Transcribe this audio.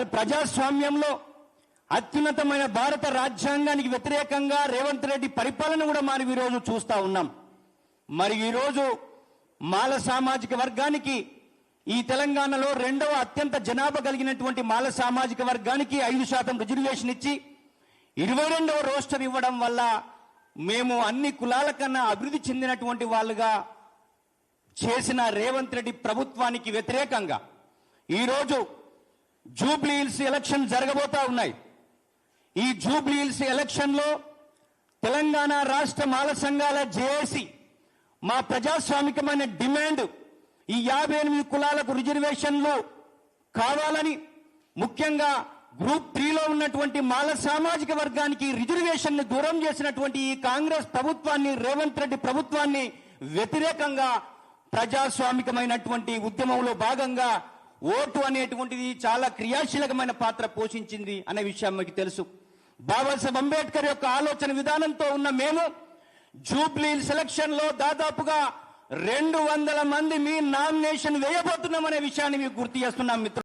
ప్రజాస్వామ్యంలో అత్యున్నతమైన భారత రాజ్యాంగానికి వ్యతిరేకంగా రేవంత్ రెడ్డి పరిపాలన కూడా మనం ఈరోజు చూస్తా ఉన్నాం. మరి ఈరోజు మాల సామాజిక వర్గానికి ఈ తెలంగాణలో రెండవ అత్యంత జనాభా కలిగినటువంటి మాల సామాజిక వర్గానికి ఐదు శాతం రిజర్వేషన్ ఇచ్చి ఇరవై రెండవ రోస్టర్ ఇవ్వడం వల్ల మేము అన్ని కులాల కన్నా అభివృద్ధి చెందినటువంటి వాళ్ళుగా చేసిన రేవంత్ రెడ్డి ప్రభుత్వానికి వ్యతిరేకంగా ఈరోజు జూబ్లీ హిల్స్ ఎలక్షన్ జరగబోతా ఉన్నాయి. ఈ జూబ్లీ హిల్స్ ఎలక్షన్లో తెలంగాణ రాష్ట్ర మాల సంఘాల జేఏసీ మా ప్రజాస్వామికమైన డిమాండ్ ఈ యాభై ఎనిమిది కులాలకు రిజర్వేషన్లు కావాలని ముఖ్యంగా గ్రూప్ త్రీలో ఉన్నటువంటి మాల సామాజిక వర్గానికి రిజర్వేషన్ను దూరం చేసినటువంటి ఈ కాంగ్రెస్ ప్రభుత్వాన్ని రేవంత్ రెడ్డి ప్రభుత్వాన్ని వ్యతిరేకంగా ప్రజాస్వామికమైనటువంటి ఉద్యమంలో భాగంగా ఓటు అనేటువంటిది చాలా క్రియాశీలకమైన పాత్ర పోషించింది అనే విషయం మీకు తెలుసు. బాబాసాహెబ్ అంబేద్కర్ యొక్క ఆలోచన విధానంతో ఉన్న మేము జూబ్లీ సెలక్షన్లో దాదాపుగా రెండు వందల మంది మీ నామినేషన్ వేయబోతున్నామనే విషయాన్ని మీకు గుర్తు చేస్తున్నాం మిత్రులు